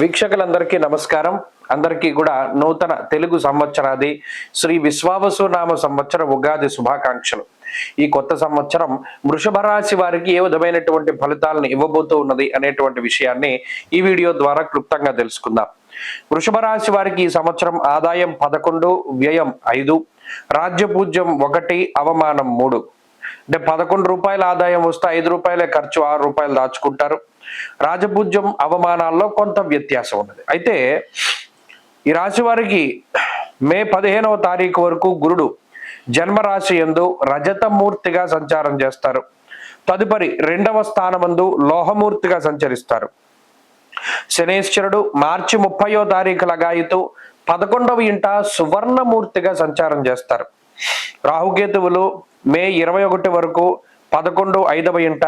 వీక్షకులందరికీ నమస్కారం. అందరికీ కూడా నూతన తెలుగు సంవత్సరాది శ్రీ విశ్వావసు నామ సంవత్సర ఉగాది శుభాకాంక్షలు. ఈ కొత్త సంవత్సరం వృషభ రాశి వారికి ఏ విధమైనటువంటి ఫలితాలను ఇవ్వబోతూ ఉన్నది అనేటువంటి విషయాన్ని ఈ వీడియో ద్వారా క్లుప్తంగా తెలుసుకుందాం. వృషభ రాశి వారికి ఈ సంవత్సరం ఆదాయం పదకొండు వ్యయం ఐదు రాజ్యపూజ్యం ఒకటి అవమానం మూడు. అంటే పదకొండు రూపాయల ఆదాయం వస్తే ఐదు రూపాయలే ఖర్చు ఆరు రూపాయలు దాచుకుంటారు. రాజపూజ్యం అవమానాల్లో కొంత వ్యత్యాసం ఉన్నది. అయితే ఈ రాశి వారికి మే పదిహేనవ తారీఖు వరకు గురుడు జన్మరాశి ఎందు రజతమూర్తిగా సంచారం చేస్తారు. తదుపరి రెండవ స్థానమందు లోహమూర్తిగా సంచరిస్తారు. శనేశ్వరుడు మార్చి ముప్పయో తారీఖు లగాయితూ పదకొండవ ఇంట సువర్ణమూర్తిగా సంచారం చేస్తారు. రాహుకేతువులు మే ఇరవై ఒకటి వరకు పదకొండు ఐదవ ఇంట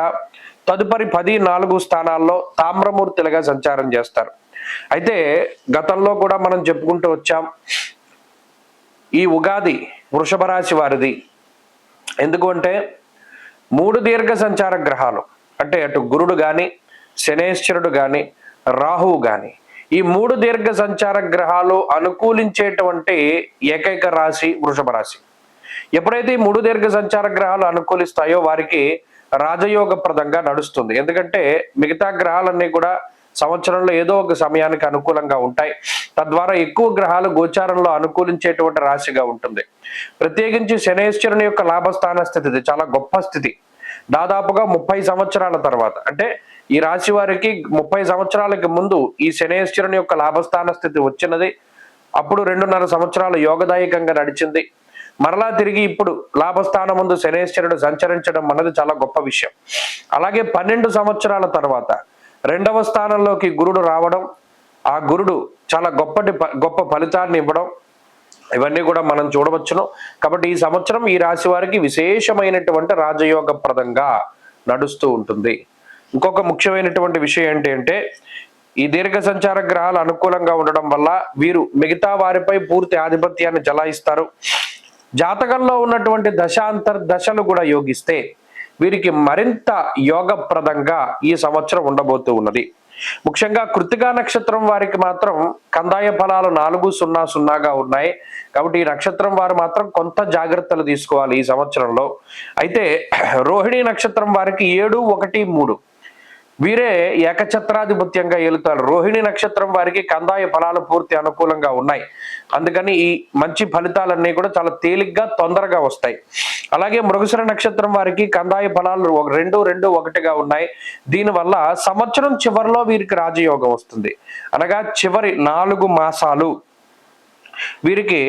తదుపరి పది నాలుగు స్థానాల్లో తామ్రమూర్తులుగా సంచారం చేస్తారు. అయితే గతంలో కూడా మనం చెప్పుకుంటూ వచ్చాం ఈ ఉగాది వృషభ రాశి వారిది. ఎందుకు అంటే మూడు దీర్ఘ సంచార గ్రహాలు అంటే అటు గురుడు కానీ శనేశ్వరుడు కానీ రాహువు కానీ ఈ మూడు దీర్ఘ సంచార గ్రహాలు అనుకూలించేటువంటి ఏకైక రాశి వృషభ రాశి. ఎప్పుడైతే ఈ మూడు దీర్ఘ సంచార గ్రహాలు అనుకూలిస్తాయో వారికి రాజయోగప్రదంగా నడుస్తుంది. ఎందుకంటే మిగతా గ్రహాలన్నీ కూడా సంవత్సరంలో ఏదో ఒక సమయానికి అనుకూలంగా ఉంటాయి. తద్వారా ఎక్కువ గ్రహాలు గోచారంలో అనుకూలించేటువంటి రాశిగా ఉంటుంది. ప్రత్యేకించి శనేశ్వరుని యొక్క లాభస్థాన స్థితి ఇది చాలా గొప్ప స్థితి. దాదాపుగా ముప్పై సంవత్సరాల తర్వాత. అంటే ఈ రాశి వారికి ముప్పై సంవత్సరాలకి ముందు ఈ శనేశ్వరుని యొక్క లాభస్థాన స్థితి వచ్చినది. అప్పుడు రెండున్నర సంవత్సరాలు యోగదాయకంగా నడిచింది. మరలా తిరిగి ఇప్పుడు లాభస్థానం ముందు శనేశ్వరుడు సంచరించడం అన్నది చాలా గొప్ప విషయం. అలాగే పన్నెండు సంవత్సరాల తర్వాత రెండవ స్థానంలోకి గురుడు రావడం ఆ గురుడు చాలా గొప్పటి ప- గొప్ప ఫలితాన్ని ఇవ్వడం ఇవన్నీ కూడా మనం చూడవచ్చును. కాబట్టి ఈ సంవత్సరం ఈ రాశి వారికి విశేషమైనటువంటి రాజయోగప్రదంగా నడుస్తూ ఉంటుంది. ఇంకొక ముఖ్యమైనటువంటి విషయం ఏంటంటే ఈ దీర్ఘ సంచార గ్రహాలు అనుకూలంగా ఉండడం వల్ల వీరు మిగతా వారిపై పూర్తి ఆధిపత్యాన్ని జలాయిస్తారు. జాతకంలో ఉన్నటువంటి దశాంతర్ దశలు కూడా యోగిస్తే వీరికి మరింత యోగప్రదంగా ఈ సంవత్సరం ఉండబోతూ ఉన్నది. ముఖ్యంగా కృతికా నక్షత్రం వారికి మాత్రం కందాయ ఫలాలు నాలుగు సున్నా సున్నాగా ఉన్నాయి. కాబట్టి ఈ నక్షత్రం వారు మాత్రం కొంత జాగ్రత్తలు తీసుకోవాలి ఈ సంవత్సరంలో. అయితే రోహిణి నక్షత్రం వారికి ఏడు ఒకటి మూడు వీరే ఏకఛత్రాధిపత్యంగా ఏలుతారు. రోహిణి నక్షత్రం వారికి కందాయ ఫలాలు పూర్తి అనుకూలంగా ఉన్నాయి. అందుకని ఈ మంచి ఫలితాలన్నీ కూడా చాలా తేలిగ్గా తొందరగా వస్తాయి. అలాగే మృగశిర నక్షత్రం వారికి కందాయ ఫలాలు ఒక రెండు రెండు ఒకటిగా ఉన్నాయి. దీనివల్ల సంవత్సరం చివరిలో వీరికి రాజయోగం వస్తుంది. అనగా చివరి నాలుగు మాసాలు వీరికి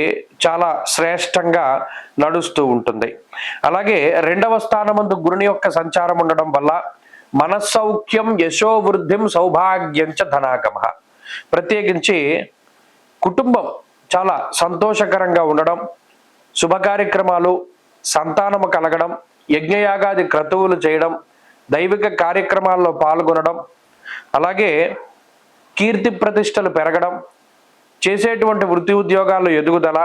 చాలా శ్రేష్టంగా నడుస్తూ ఉంటుంది. అలాగే రెండవ స్థానమందు గురుని యొక్క సంచారం ఉండడం వల్ల మనస్సౌఖ్యం యశోవృద్ధిం సౌభాగ్యం చ ధనాగమ. ప్రత్యేకించి కుటుంబం చాలా సంతోషకరంగా ఉండడం శుభ కార్యక్రమాలు సంతానము కలగడం యజ్ఞయాగాది క్రతువులు చేయడం దైవిక కార్యక్రమాల్లో పాల్గొనడం అలాగే కీర్తి ప్రతిష్టలు పెరగడం చేసేటువంటి వృత్తి ఉద్యోగాల్లో ఎదుగుదల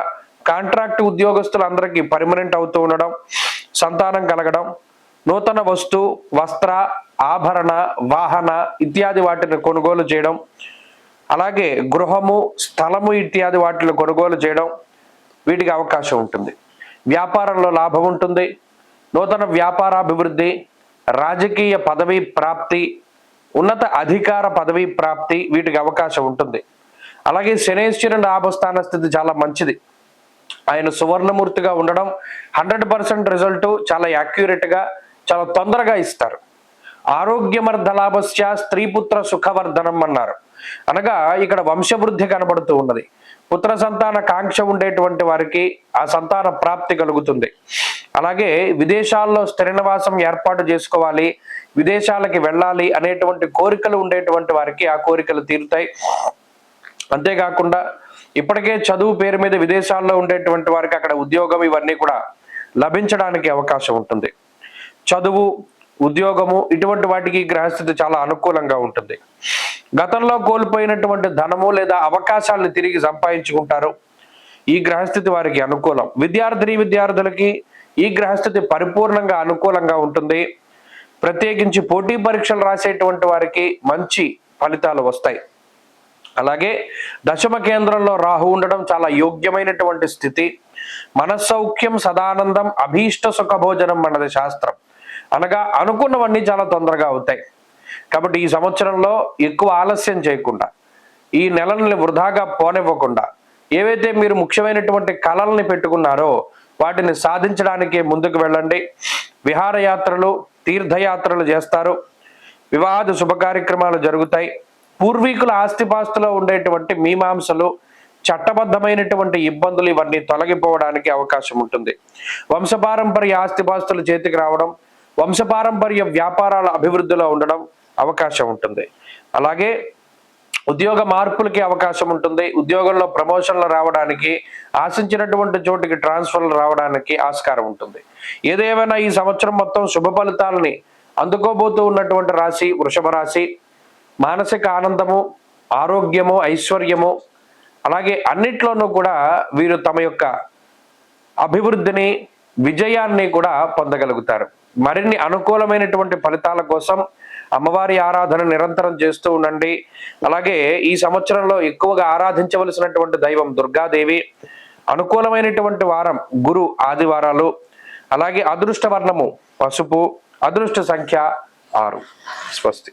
కాంట్రాక్ట్ ఉద్యోగస్తులందరికీ పర్మనెంట్ అవుతూ ఉండడం సంతానం కలగడం నూతన వస్తు వస్త్ర ఆభరణ వాహన ఇత్యాది వాటిని కొనుగోలు చేయడం అలాగే గృహము స్థలము ఇత్యాది వాటిని కొనుగోలు చేయడం వీటికి అవకాశం ఉంటుంది. వ్యాపారంలో లాభం ఉంటుంది. నూతన వ్యాపారాభివృద్ధి రాజకీయ పదవి ప్రాప్తి ఉన్నత అధికార పదవి ప్రాప్తి వీటికి అవకాశం ఉంటుంది. అలాగే శనేశ్వరుని లాభస్థాన స్థితి చాలా మంచిది. ఆయన సువర్ణమూర్తిగా ఉండడం హండ్రెడ్ పర్సెంట్ రిజల్ట్ చాలా యాక్యురేట్గా చాలా తొందరగా ఇస్తారు. ఆరోగ్యమర్ధ లాభస్య స్త్రీపుత్ర సుఖవర్ధనం అన్నారు. అనగా ఇక్కడ వంశవృద్ధి కనబడుతూ ఉన్నది. పుత్ర సంతాన కాంక్ష ఉండేటువంటి వారికి ఆ సంతాన ప్రాప్తి కలుగుతుంది. అలాగే విదేశాల్లో స్థిర నివాసం ఏర్పాటు చేసుకోవాలి విదేశాలకి వెళ్ళాలి అనేటువంటి కోరికలు ఉండేటువంటి వారికి ఆ కోరికలు తీరుతాయి. అంతేకాకుండా ఇప్పటికే చదువు పేరు మీద విదేశాల్లో ఉండేటువంటి వారికి అక్కడ ఉద్యోగం ఇవన్నీ కూడా లభించడానికి అవకాశం ఉంటుంది. చదువు ఉద్యోగము ఇటువంటి వాటికి గ్రహస్థితి చాలా అనుకూలంగా ఉంటుంది. గతంలో కోల్పోయినటువంటి ధనము లేదా అవకాశాలను తిరిగి సంపాదించుకుంటారు. ఈ గ్రహస్థితి వారికి అనుకూలం. విద్యార్థిని విద్యార్థులకి ఈ గ్రహస్థితి పరిపూర్ణంగా అనుకూలంగా ఉంటుంది. ప్రత్యేకించి పోటీ పరీక్షలు రాసేటువంటి వారికి మంచి ఫలితాలు వస్తాయి. అలాగే దశమ కేంద్రంలో రాహు ఉండడం చాలా యోగ్యమైనటువంటి స్థితి. మనస్సౌఖ్యం సదానందం అభీష్ట సుఖభోజనం అన్నది శాస్త్రం. అనగా అనుకున్నవన్నీ చాలా తొందరగా అవుతాయి. కాబట్టి ఈ సంవత్సరంలో ఎక్కువ ఆలస్యం చేయకుండా ఈ నెలని వృధాగా పోనివ్వకుండా ఏవైతే మీరు ముఖ్యమైనటువంటి కళల్ని పెట్టుకున్నారో వాటిని సాధించడానికి ముందుకు వెళ్ళండి. విహారయాత్రలు తీర్థయాత్రలు చేస్తారు. వివాహ శుభ కార్యక్రమాలు జరుగుతాయి. పూర్వీకుల ఆస్తిపాస్తులో ఉండేటువంటి మీమాంసలు చట్టబద్ధమైనటువంటి ఇబ్బందులు ఇవన్నీ తొలగిపోవడానికి అవకాశం ఉంటుంది. వంశపారంపర్య ఆస్తిపాస్తులు చేతికి రావడం వంశపారంపర్య వ్యాపారాల అభివృద్ధిలో ఉండడం అవకాశం ఉంటుంది. అలాగే ఉద్యోగ మార్పులకి అవకాశం ఉంటుంది. ఉద్యోగంలో ప్రమోషన్లు రావడానికి ఆశించినటువంటి చోటికి ట్రాన్స్ఫర్లు రావడానికి ఆస్కారం ఉంటుంది. ఏదేమైనా ఈ సంవత్సరం మొత్తం శుభ ఫలితాలని అందుకోబోతూ ఉన్నటువంటి రాశి వృషభ రాశి మానసిక ఆనందము ఆరోగ్యము ఐశ్వర్యము అలాగే అన్నిట్లోనూ కూడా వీరు తమ యొక్క అభివృద్ధిని విజయాన్ని కూడా పొందగలుగుతారు. మరిన్ని అనుకూలమైనటువంటి ఫలితాల కోసం అమ్మవారి ఆరాధన నిరంతరం చేస్తూ ఉండండి. అలాగే ఈ సంవత్సరంలో ఎక్కువగా ఆరాధించవలసినటువంటి దైవం దుర్గాదేవి అనుకూలమైనటువంటి వారం గురు ఆదివారాలు అలాగే అదృష్ట వర్ణము పసుపు అదృష్ట సంఖ్య ఆరు. స్వస్తి.